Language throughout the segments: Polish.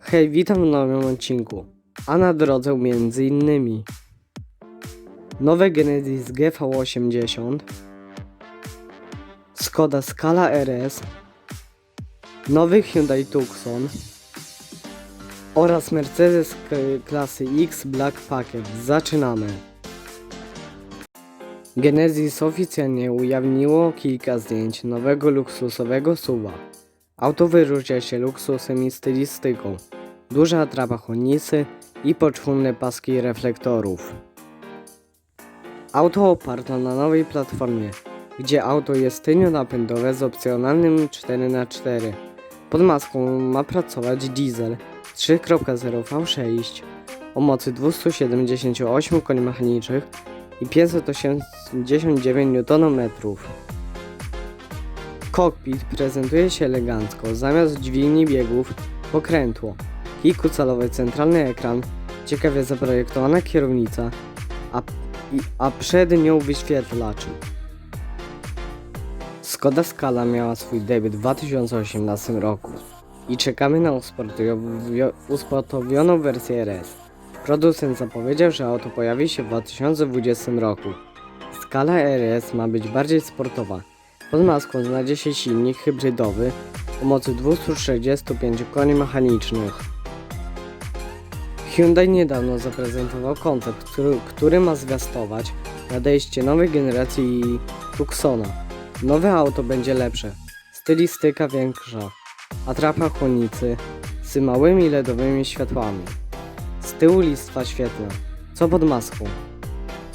Hej, witam w nowym odcinku. A na drodze między innymi nowe Genesis GV80, Skoda Scala RS, nowy Hyundai Tucson oraz Mercedes klasy X Black Packet. Zaczynamy. Genesis oficjalnie ujawniło kilka zdjęć nowego luksusowego SUVa. Auto wyróżnia się luksusem i stylistyką. Duża atrapa chłodnicy i poczwórne paski reflektorów. Auto oparto na nowej platformie, gdzie auto jest tylnionapędowe z opcjonalnym 4x4. Pod maską ma pracować diesel 3.0 V6 o mocy 278 koni mechanicznych i 589 Nm. Kokpit prezentuje się elegancko, zamiast dźwigni biegów pokrętło, kilkucalowy centralny ekran, ciekawie zaprojektowana kierownica, a, i, a przed nią wyświetlacz. Skoda Scala miała swój debiut w 2018 roku i czekamy na usportowio- usportowioną wersję RS. Producent zapowiedział, że auto pojawi się w 2020 roku. Skala RS ma być bardziej sportowa. Pod maską znajdzie się silnik hybrydowy o mocy 265 koni mechanicznych. Hyundai niedawno zaprezentował koncept, który, który ma zwiastować nadejście nowej generacji Tucsona. Nowe auto będzie lepsze, stylistyka większa, atrapa chłodnicy z małymi LEDowymi światłami. Z tyłu listwa świetna, co pod maską.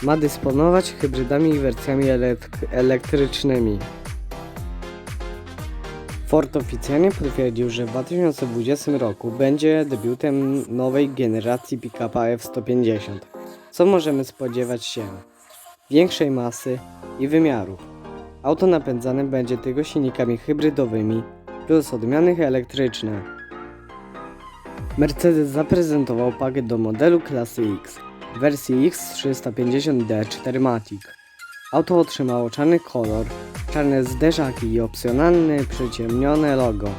Ma dysponować hybrydami i wersjami elek- elektrycznymi. Ford oficjalnie potwierdził, że w 2020 roku będzie debiutem nowej generacji pick-upa F-150. Co możemy spodziewać się? Większej masy i wymiarów. Auto napędzane będzie tylko silnikami hybrydowymi plus odmiany elektryczne. Mercedes zaprezentował pakiet do modelu klasy X w wersji X350D 4MATIC. Auto otrzymało czarny kolor, czarne zderzaki i opcjonalne przyciemnione logo.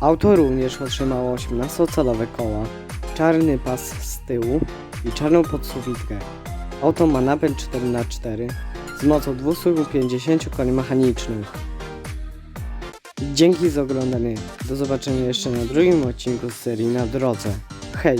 Auto również otrzymało 18-calowe koła, czarny pas z tyłu i czarną podsufitkę. Auto ma napęd 4x4 z mocą 250 koni mechanicznych. Dzięki za oglądanie. Do zobaczenia jeszcze na drugim odcinku z serii Na Drodze. Hej!